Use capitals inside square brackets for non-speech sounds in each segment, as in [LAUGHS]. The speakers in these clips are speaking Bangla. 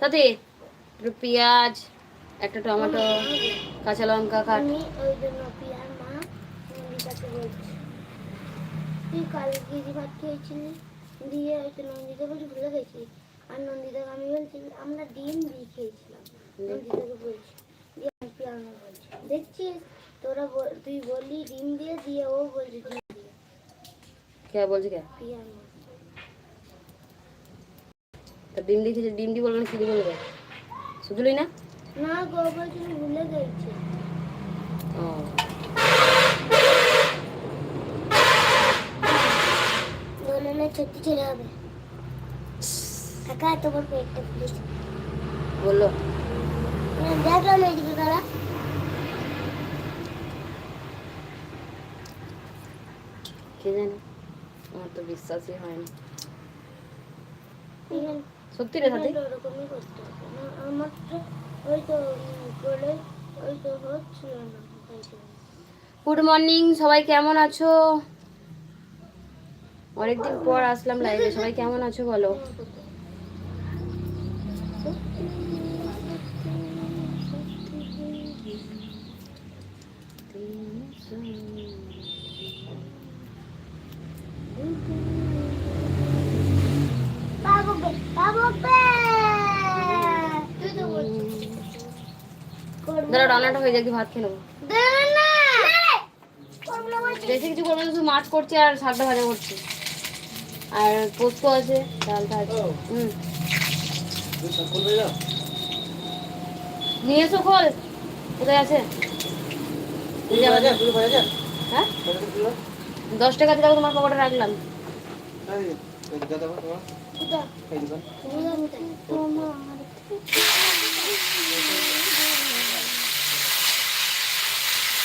সাথে একটু পেঁয়াজ একটা টমেটো কাঁচা লঙ্কা কাট। তুই কাল গিরি ভাত খেয়েছিলি? দিয়ে ওই তো নন্দিতা বলছি ভুলে গেছি। আর নন্দিতাকে আমি বলছি আমরা ডিম দিয়ে খেয়েছিলাম। নন্দিতাকে বলছি দিয়ে আমি পিয়ার বলছি। দেখছিস? তোরা তুই বললি ডিম দিয়ে দিয়ে ও বলছে ডিম দিয়ে। কে বলছে কে? পিয়ার মা তা ডিম দিয়ে খেয়েছে ডিম দি বলবে না কি বলবে শুধুলি না? না গো বলছি ভুলে গেছি। ও। দোলনে ছুটি চলে হবে। কাকা তোমার পেটটা ফুলেছে। বলল? দেখলাম এইদিকে দাঁড়া কে জানে? আমার তো বিশ্বাসই হয় না। সত্যি রে সাথে গুড মর্নিং সবাই কেমন আছো? অনেকদিন পর আসলাম লাইভে সবাই কেমন আছো বলো? হয়ে যাক ভাত খেয়ে নেব। বেশি কিছু করব না শুধু মাছ করছি আর শাকটা ভাজা করছি। আর পোস্ত আছে ডালটা আছে হুম। নিয়ে এসো খোল। কোথায় আছে? হ্যাঁ? দশ টাকা দিয়ে তোমার পকেটে রাখলাম? তোমার। এখানে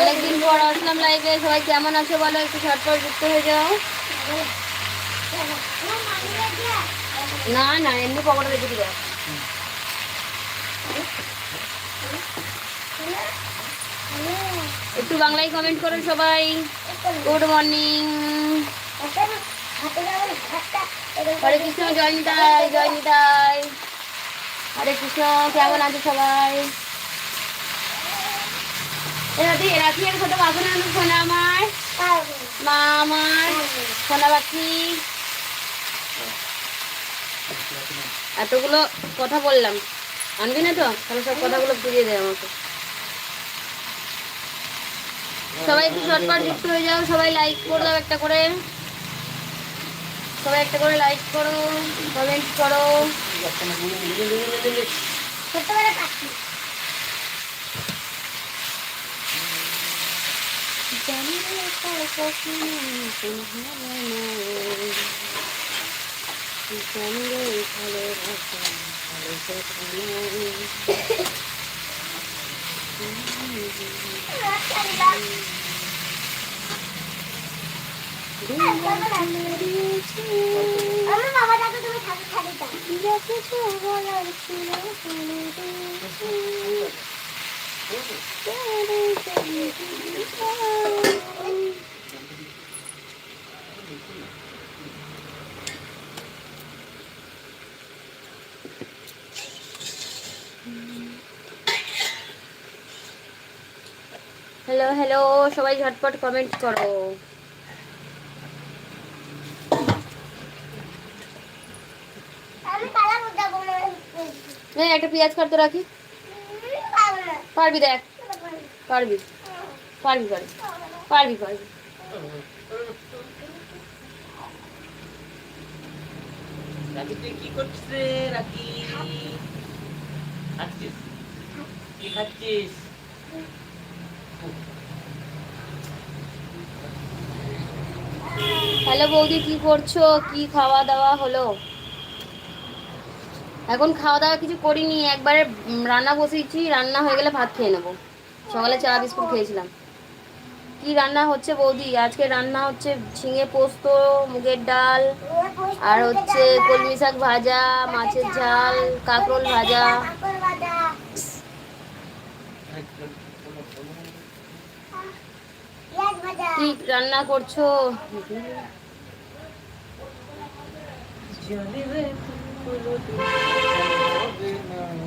অনেকদিন পর আসলাম লাইভে সবাই কেমন আছো বলো, একটু ঝটপট যুক্ত হয়ে যাও। না না, এমনি পকেটে রেখে দিবে। একটু বাংলায় কমেন্ট করো সবাই। গুড মর্নিং হরে কৃষ্ণ, জয় নিতাই জয় নিতাই। হরে কৃষ্ণ, কেমন আছে সবাই? এ রাতি রাতি আর ছোট বাসন সোনা আমার মা আমার সোনা পাখি এতগুলো কথা বললাম আনবি না তো তাহলে সব কথাগুলো ফিরিয়ে দেয় আমাকে সবাই একটু শর্টকাট যুক্ত হয়ে যাও সবাই লাইক করে দাও একটা করে সবাই একটা করে লাইক করো কমেন্ট করো আমার বাবা ডাকে তুমি থাকি থাকি দাও হ্যালো হ্যালো সবাই ঝটপট কমেন্ট করো। একটা পেঁয়াজ কাটতে রাখি। পারবি দেখ। পারবি। পারবি পারবি। পারবি পারবি। কি করছিস রে রাকি খাচ্ছিস? কি খাচ্ছিস? হ্যালো বৌদি কি করছ? কি খাওয়া দাওয়া হলো? এখন খাওয়া দাওয়া কিছু করিনি, একবারে রান্না বসিয়েছি, রান্না হয়ে গেলে ভাত খেয়ে নেব। সকালে চা, বিস্কুট খেয়েছিলাম। কি রান্না হচ্ছে বৌদি? আজকে রান্না হচ্ছে ঝিঙে পোস্ত, মুগের ডাল, আর হচ্ছে কলমি শাক ভাজা, মাছের ঝাল, কাঁকরোল ভাজা। কি রান্না করছ?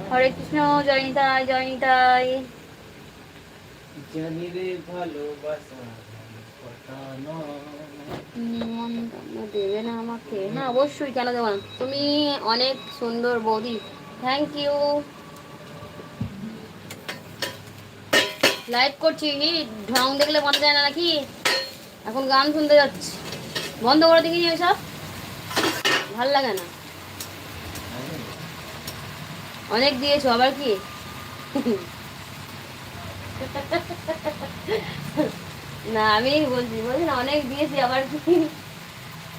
হরে কৃষ্ণ জয়নিতাই জয়নিতাই জানি রে ভালোবাসা দেবে না আমাকে। হ্যাঁ অবশ্যই কেন দেবো না। তুমি অনেক সুন্দর বৌদি। থ্যাংক ইউ লাইভ করছি। কি ঢং দেখলে বন্ধ যায় না নাকি? এখন গান শুনতে যাচ্ছি। বন্ধ করে দেখিনি ওইসব? ভালো লাগে না। অনেক দিয়েছ, আবার কি? না, আমি বলছি বলছি না, অনেক দিয়েছি, আবার কি?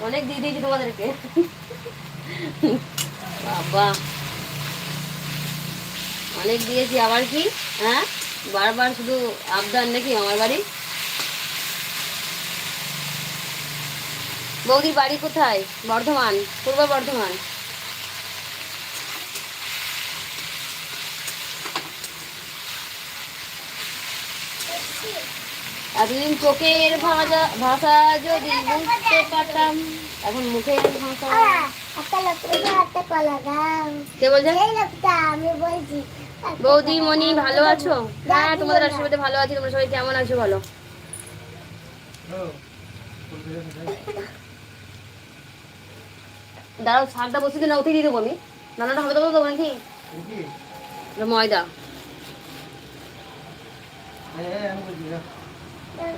অনেক দিয়ে দিয়েছি তোমাদেরকে। বাবা। অনেক দিয়েছি, আবার কি? হ্যাঁ? বারবার শুধু আবদার নাকি আমার বাড়ি? বৌদির বাড়ি কোথায়? বর্ধমান, পূর্ব বর্ধমান। এতদিন চোখের ভাষা ভাষা যদি বুঝতে পারতাম এখন মুখের ভাষা। কে বলছে? আমি বলছি বৌদি মনি ভালো আছো? হ্যাঁ তোমাদের আশীর্বাদে ভালো আছি তোমরা সবাই কেমন আছো বলো? দাঁড়াও শাকটা বসে দিন ওতেই দিয়ে দেবো আমি। রান্নাটা হবে তো দেবো নাকি? ময়দা। হ্যাঁ, হ্যাঁ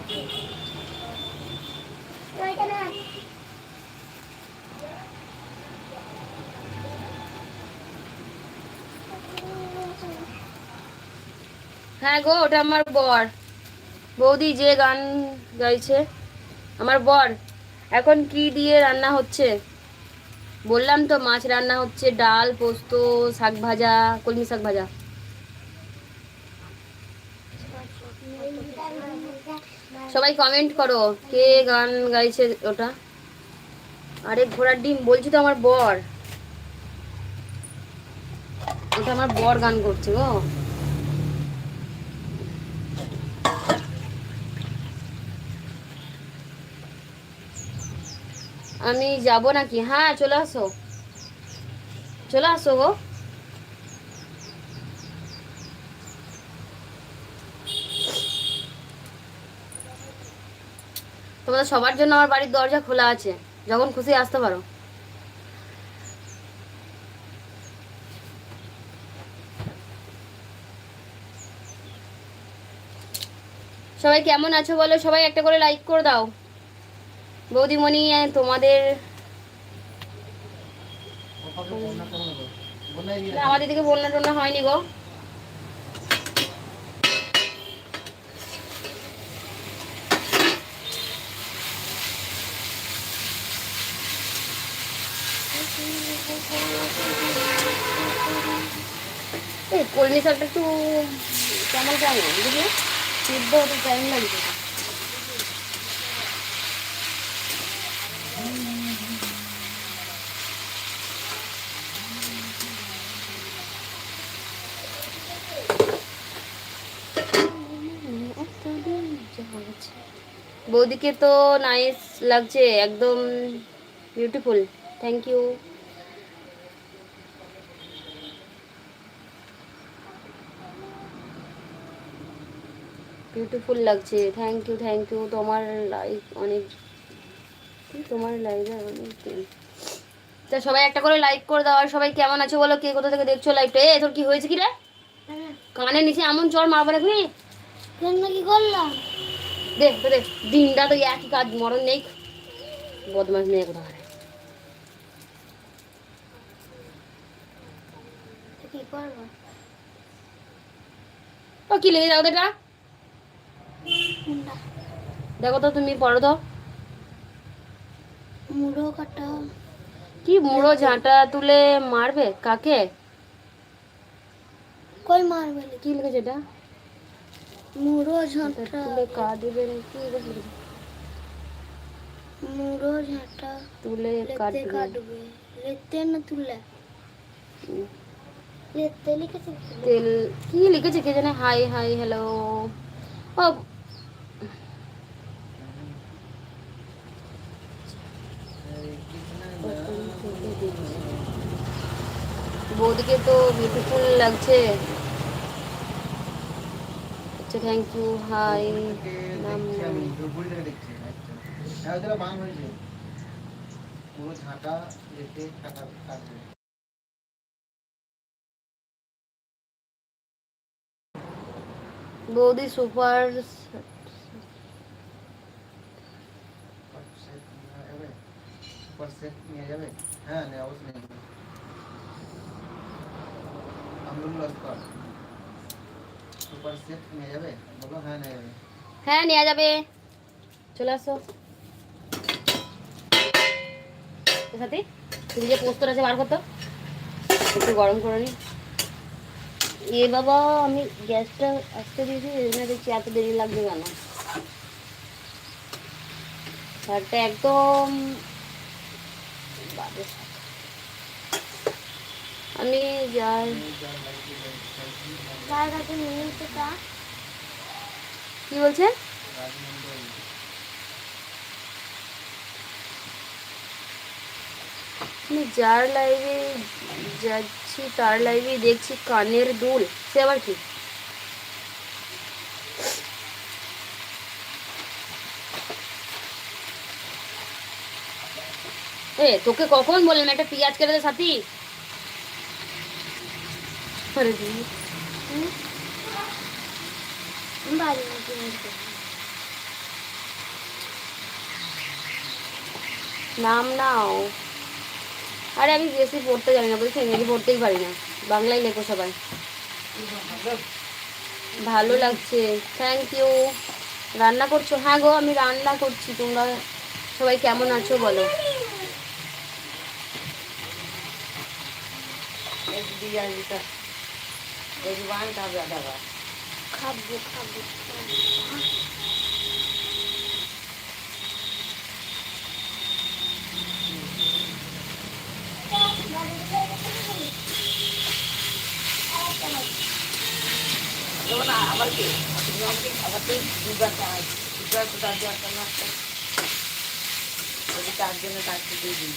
গো, ওটা আমার বর। বৌদি যে গান গাইছে, আমার বর, এখন কি দিয়ে রান্না হচ্ছে? বললাম তো, মাছ রান্না হচ্ছে, ডাল, পোস্ত, শাক ভাজা, কলমি শাক ভাজা। সবাই কমেন্ট করো, কে গান গাইছে ওটা? আরে ঘোড়ার ডিম, বলছি তো আমার বর। ওটা আমার বর গান করছে গো। আমি যাব নাকি? হ্যাঁ চলে আসো। চলে আসো গো। তোমাদের সবার জন্য আমার বাড়ির দরজা খোলা আছে। যখন খুশি আসতে পারো। সবাই কেমন আছো বলো? সবাই একটা করে লাইক করে দাও। বৌদিমণি, তোমাদের আমাদের দিকে বন্যা টন্যা হয়নি গো এই কলমি শাকটা একটু কেমন কেমন বুঝলি? সিদ্ধ হতে টাইম লাগছে বৌদিকে তো নাইস লাগছে, একদম বিউটিফুল থ্যাংক ইউ বিউটিফুল লাগছে। থ্যাংক ইউ থ্যাংক ইউ তোমার লাইক অনেক তোমার লাইভে অনেক। তা সবাই একটা করে লাইক করে দাও। আর সবাই কেমন আছো বলো? কে কোথা থেকে দেখছ লাইভটা এ তোর কি হয়েছে কি রে? কানে নিচে এমন চর মারবো না কি করলাম? দেখ দেখ দিনটা তো একই কাজ মরণ নেই। বদমাস নেই কোথা তো কি করব? ও কি লেগে যাও এটা দেখো তো তুমি পড়ো তো। মুড়ো কাটা। কি মুড়ো ঝাঁটা তুলে মারবে? কাকে? কই মারবে কি লিখেছে এটা? মুড়ো ঝাঁটা। তুলে কি বলব? মুড়ো ঝাঁটা তুলে কাটবে। লেতে না তুলে? লেতে লিখেছে? তেল কি লিখেছে কে জানে? Hi hi hello. বৌদিকে তো বিউটিফুল লাগছে। আচ্ছা থ্যাংক ইউ হাই নাম পুরো টাকা নিয়ে যাবে? হ্যাঁ নেওয়া যাবে। চলে আসো। সাথে তুমি যে পোস্ত আছে বার করতো একটু গরম করে নি। এ বাবা আমি গ্যাসটা আসতে দিয়েছি এই জন্য দেখছি এত দেরি লাগবে কেন শার্টটা একদম বাজে শার্ট। আমি যাই কার কাছে নিয়েছে তা কি বলছে আমি যার লাইভে যাচ্ছি তার লাইভে দেখছি কানের দুল সে আবার কি এ তোকে কখন বললাম একটা পেঁয়াজ কেটে দে সাথী আরে দি, বাড়ি নাকি নিয়েছে নাম নাও আরে আমি বেশি পড়তে জানি না বলছি ইংরেজি পড়তেই পারি না। বাংলায় লেখো সবাই। ভালো লাগছে। থ্যাংক ইউ রান্না করছ? হ্যাঁ গো আমি রান্না করছি। তোমরা সবাই কেমন আছো বলো। খাব খাব। আবার কি? আবার তুই দুবার চাই দুবার তো তার জন্য ওই তার জন্য তাকে দিয়ে দিই।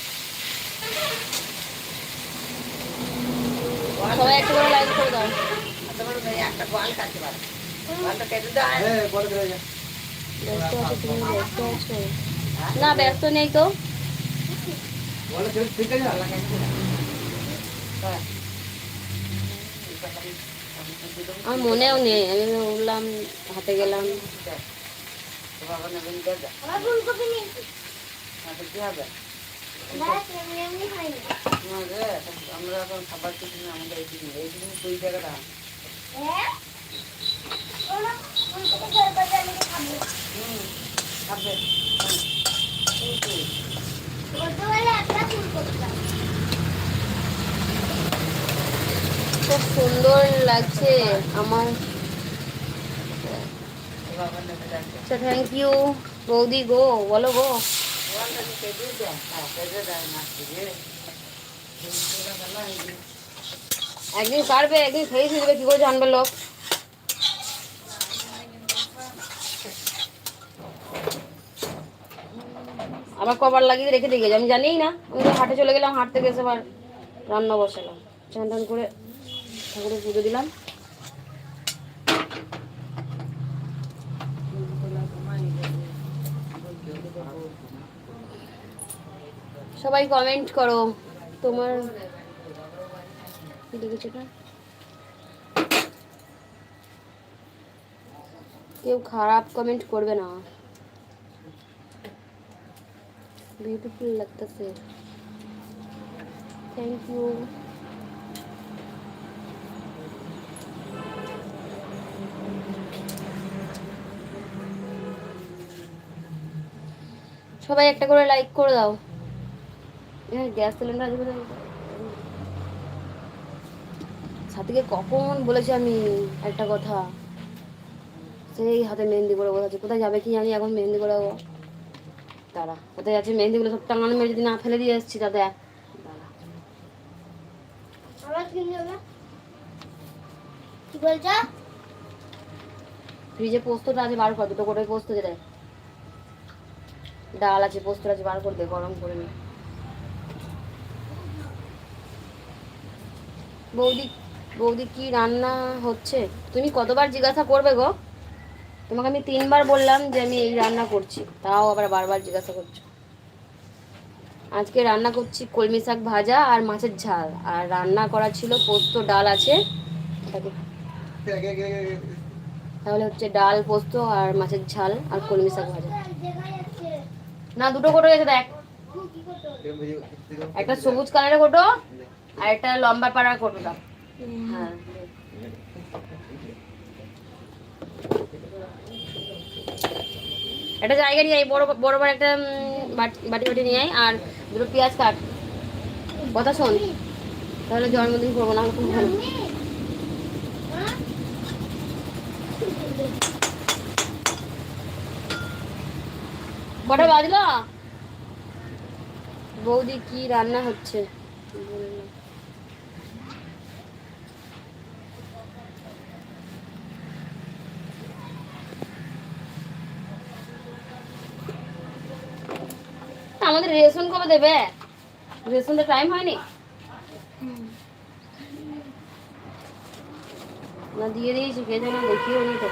সবাই একটু করে লাইক করে দাও। একটা গোয়াল কাটতে পারে। গোয়ালটা কেটে দেয় হ্যাঁ বড় করে যা ব্যস্ত আছো তুমি ব্যস্ত আছো। না ব্যস্ত নেই তো। বলে ঠিক আছে হ্যাঁ আমার মনেও নেই। আমি উঠলাম হাতে গেলাম। বাবা নেবেন দাদা আমার এখন খাবার কিছু না আমাদের এই দিন এই দিন দুই টাকাটা হ্যাঁ ওরা ফুলকপি দরকার জানি খাব হুম খাবে ছোটবেলায় একটা ফুলকপি খাব খুব সুন্দর লাগছে, আমার। আচ্ছা থ্যাংক ইউ বৌদি গো, বলো গো। একদিন কাটবে একদিন খেয়ে ফিরবে কি করে জানবে লোক? আবার কবার লাগিয়ে রেখে দিয়ে গেছে, আমি জানিই না। আমি হাটে চলে গেলাম হাট থেকে এসে আবার রান্না বসালাম। চান করে ঠাকুরের পুজো দিলাম। সবাই কমেন্ট করো, তোমার কেউ খারাপ কমেন্ট করবে না। বিউটিফুল লাগতেছে। থ্যাংক ইউ সবাই একটা করে লাইক করে দাও। গ্যাস সিলিন্ডার সাথীকে কখন বলেছি আমি একটা কথা? সেই হাতে মেহেন্দি করে বসে আছে। কোথায় যাবে কি জানি এখন মেহেন্দি করে দাঁড়া কোথায় যাচ্ছে মেহেন্দিগুলো সব টাঙানো মেরে যদি না ফেলে দিয়ে এসেছি তা বলছো? ফ্রিজে পোস্তটা আছে বার কর দুটো করে পোস্ত যেটা ডাল আছে, পোস্ত আছে, বার করে দে, গরম করে নে। বৌদি বৌদি কি রান্না হচ্ছে? তুমি কতবার জিজ্ঞাসা করবে গো? তোমাকে আমি তিনবার বললাম যে আমি এই রান্না করছি, তাও আবার বারবার জিজ্ঞাসা করছ। আজকে রান্না করছি কলমি শাক ভাজা আর মাছের ঝাল, আর রান্না করা ছিল পোস্ত, ডাল আছে। তাহলে হচ্ছে ডাল, পোস্ত আর মাছের ঝাল আর কলমি শাক ভাজা। না, দুটো কোটো গেছে, দেখ। একটা সবুজ কালারের কোটো আর একটা লম্বা পাড়ার কোটোটা হ্যাঁ। একটা জায়গা নিয়ে আয়, বড় বড় বড় একটা বাটি বাটি নিয়ে আয়, আর দুটো পেঁয়াজ কাট। কথা শোন, তাহলে জন্মদিন করব, না খুব ভালো। কটা বাজলো? বৌদি কি রান্না হচ্ছে। আমাদের রেশন কবে দেবে? রেশন তো টাইম হয়নি? না, দিয়ে দিয়েছি, কে জানা দেখিও নি তো।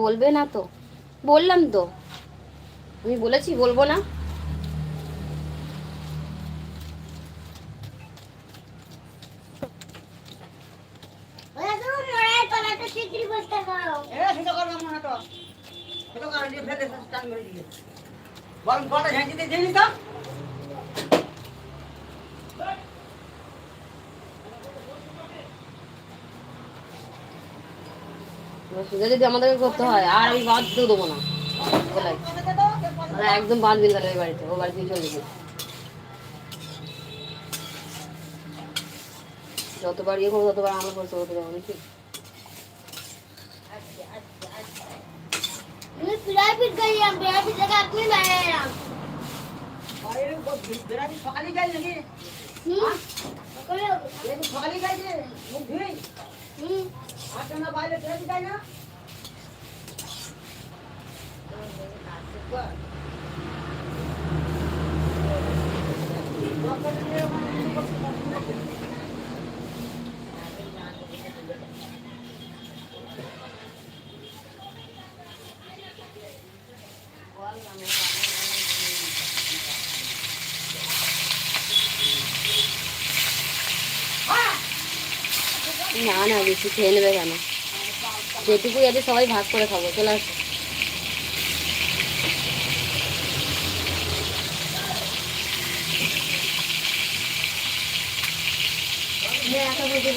বলবে না তো। বললাম তো। আমি বলেছি বলব না। ওরা তো লড়াই করাটা শিগগিরই বসতে করো এ ছোট কর মামা হাঁটো ছোট কর দিয়ে ফেলে স্টান মেরে দিয়ে বল বলটা ঝাঁকি দিয়ে দিলি তো এবার যদি আমাদেরকে করতে হয় আর আমি বাদ দিয়ে দেবো না। বলাই। মানে একদম বাদ দিন তাহলে ওই বাড়িতে ও বাড়িতে চলে যাবে। যতবার ইয়ে করব ততবার আমার পয়সা করতে যাব নাকি প্রাইভেট প্রাইভেট আপনি সকালে যাই নাকি? সকালে একটু যে মুখ ধুই হুম। আটটা না বাইরে বেড়াবি যাই না? না না বেশি খেয়ে নেবে কেন? যেটুকুই আছে সবাই ভাগ করে খাব চলে আসো তুমি একা বসে করব আমি কি করব তুমি একা বসে করব এটা বলে করে করো কেন?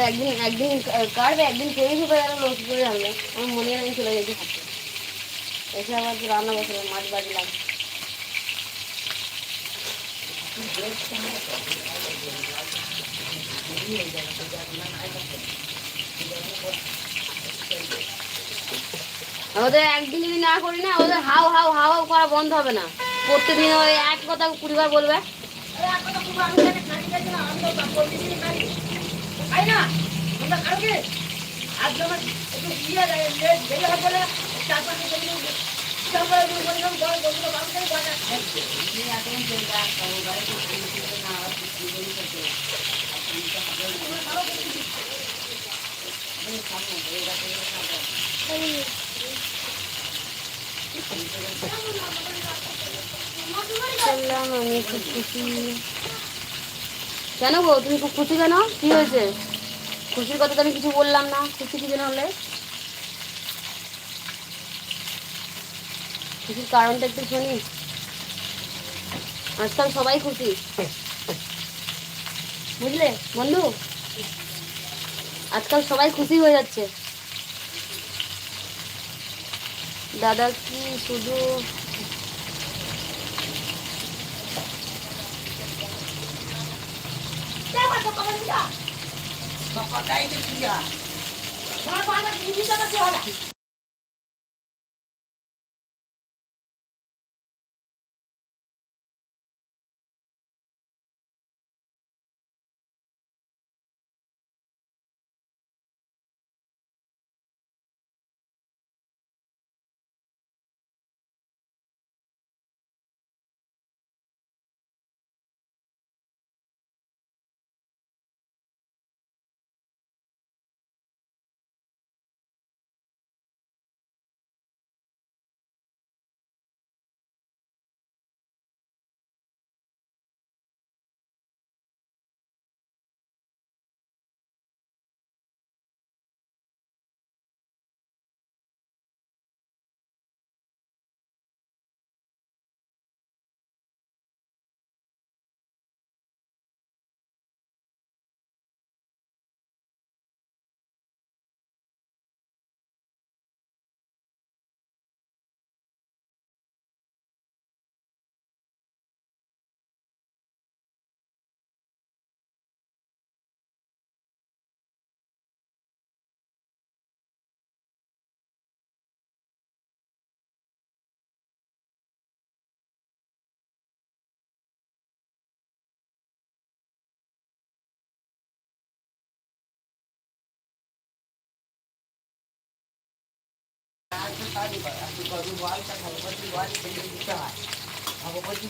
একদিন একদিন কাটবে একদিন কেউ খেতে গেলে লস করে জানবে আমার মনে হয় আমি চলে যেতে খাতে এসে আবার রান্না বসে মাছ বাজলাম ওদের একদিন যদি না করি না ওদের হাও হাও হাও হাও করা বন্ধ হবে না। প্রত্যেকদিন ওই এক কথা কুড়িবার বলবে খাই না তোমরা খাও কি আজ আমার একটু ইয়ে দেরি হবে বলে চার পাঁচ বাবু আমি খুব খুশি কেন গো? তুমি খুব খুশি কেন? কি হয়েছে? খুশির কথা তো আমি কিছু বললাম না। খুশি কি যেন হলে? খুশির কারণটা একটু শুনি। আজকাল সবাই খুশি। বুঝলে, বন্ধু? আজকাল সবাই খুশি হয়ে যাচ্ছে। দাদা কি শুধু সকালটাই তো ক্রিয়া আমার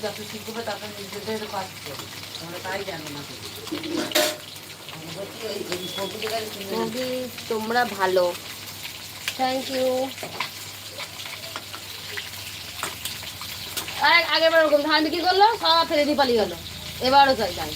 যত শিখবে তত তোমরা তাই না তোমরা ভালো। থ্যাংক ইউ আর আগের বার ওরকম ধান বিক্রি করল, সব ফেলে দিয়ে পালিয়ে গেলো। এবারও চাই তাই।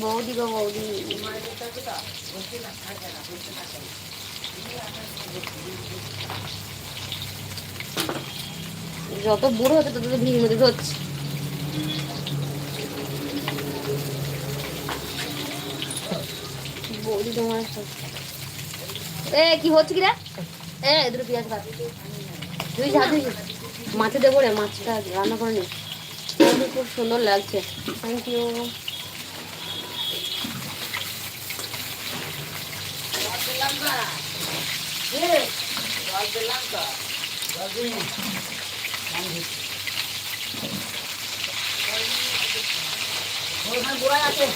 বৌদি গো বৌদি যত বুড়ো হচ্ছে তত ভিড় মধ্যে ধরছে বৌদি তোমার এ, কি হচ্ছে কি রে এ, দুটো পেঁয়াজ কাট তুই যা, তুই মাছে দেবো রে, মাছটা রান্না করে নি। খুব সুন্দর লাগছে। থ্যাংক ইউ আছে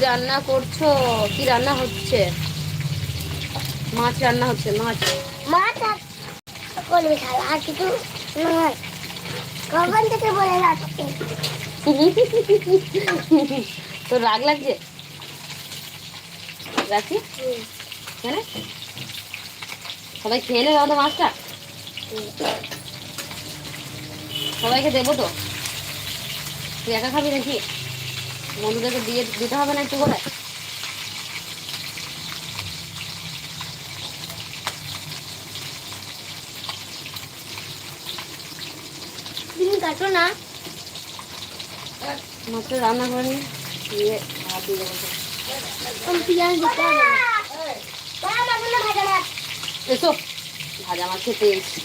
রান্না করছ? কি রান্না হচ্ছে? মাছ রান্না হচ্ছে মাছ। মাছ করবি খালা আর কিছু কখন থেকে বলে [LAUGHS] তো রাগ লাগছে? রাখি? কেন? সবাই খেয়ে নেবে আমাদের মাছটা? সবাইকে দেবো তো? তুই একা খাবি নাকি? বন্ধুদেরকে দিয়ে দিতে হবে না একটু করে তুমি কাটো না। মাছটা রান্না করে দিয়ে ভাত দিয়ে দেবো। পেঁয়াজ দিতে হবে না। তারা মাছগুলো ভাজা মাছ এসো ভাজা মাছ খেতে এসছি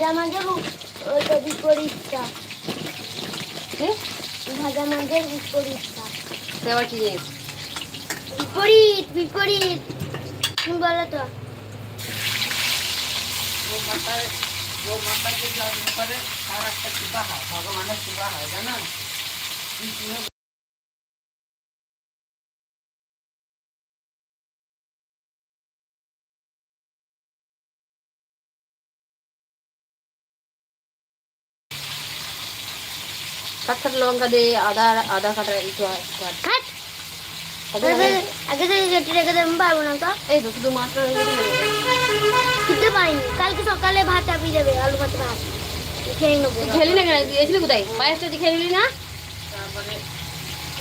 ভাজা মাছের উ- ওইটা বিপরীতটা কি ভাজা মাছের বিপরীতটা সে আবার কি জিনিস বিপরীত বিপরীত তুমি বলো তো वो माता वो माता के जाने पर सारा একটা কৃপা হয় ভগবানের কৃপা হয় জানো কাট কাট লঙ্কা দে আদা আদা কাটা একটু কাট। খাট কত আগে লাগে? থেকে- আগে থেকে কেটে রেখে দেবেন পারব না তো? এই তো শুধু মাত্র খেতে পারিনি। কালকে সকালে ভাত চাপিয়ে দেবে আলু ভাত ভাত। খেয়ে নেব। খেলি না কেন? দিয়েছিলি কোথায়? পায়েসটা দিয়ে খেলি না? তারপরে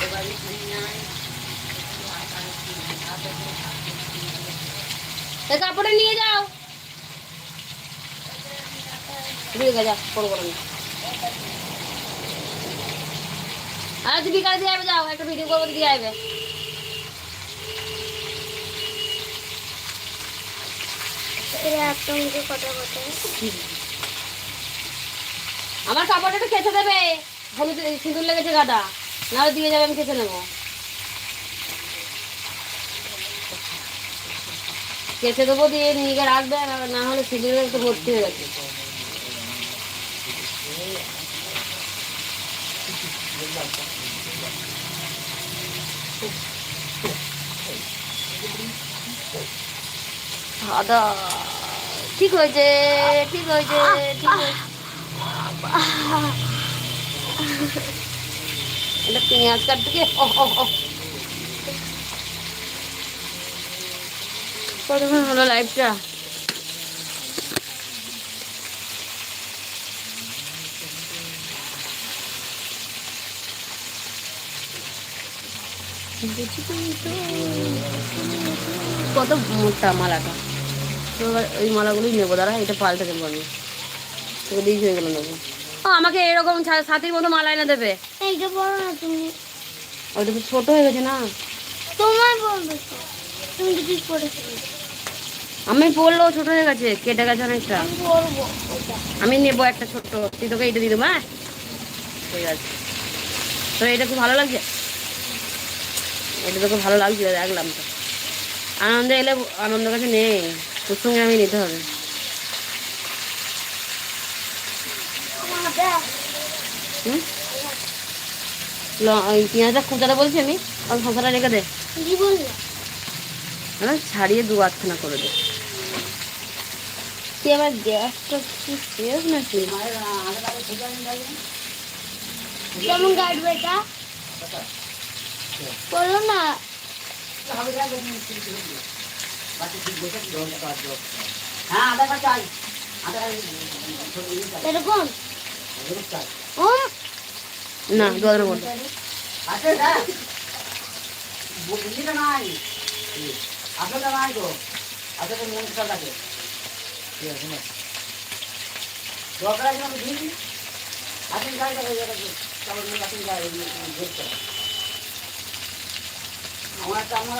এবারে দুনিয়ায় এই কাপড়ে নিয়ে যাও। দিয়ে। আর তুই বিকালে দিয়ে আসবে যাও একটা ভিডিও করব দিয়ে আসবে আমার কাপড়টা একটু খেতে দেবে। হলুদ সিঁদুর লেগেছে গাদা। নাহলে দিয়ে যাবে আমি খেতে নেব। কেচে দেবো দিয়ে নিয়ে গিয়ে রাখবে না হলে সিঁদুর একটু ভর্তি হয়ে গেছে। আদা। ঠিক হয়েছে ঠিক হয়েছে ঠিক হয়েছে। এটা পেঁয়াজ ও ও কতক্ষণ হলো লাইভটা কত মোটা মালাটা? তো এবার ওই মালাগুলোই নেব দাঁড়া এটা পাল্টে দেবো আমি। তোকে হয়ে গেল নেব। ও আমাকে এরকম সাথীর মতো মালা এনে দেবে। এইটা বলো না তুমি। ওইটা তো ছোট হয়ে গেছে না? তোমার বলবে তুমি যদি পড়েছো আমি পড়লেও ছোট হয়ে গেছে কেটে গেছে অনেকটা। আমি নেব একটা ছোট্ট। তুই তোকে এটা দিয়ে দেবো হ্যাঁ? ঠিক আছে। তো এটা খুব ভালো লাগছে? এটা তোকে ভালো লাগছে দেখলাম তো। আনন্দে এলে আনন্দ কাছে নেই তোর সঙ্গে আমি নিতে হবে। হুম? পেঁয়াজটা কুচাতে বলছি আমি আর রেখে দে। হ্যাঁ ছাড়িয়ে দু আধখানা করে দে। কি আমার গ্যাসটা কি শেষ নাকি? কেমন কাটবে এটা? বলো না। হ্যাঁ এরকম না আছে না না নাই। আসলে নাই তো আসলে মন খারাপ লাগে দরকার আছে আমি দিই আসেন যাই যাবে তারপর আসেন যাই আমার একটা আমার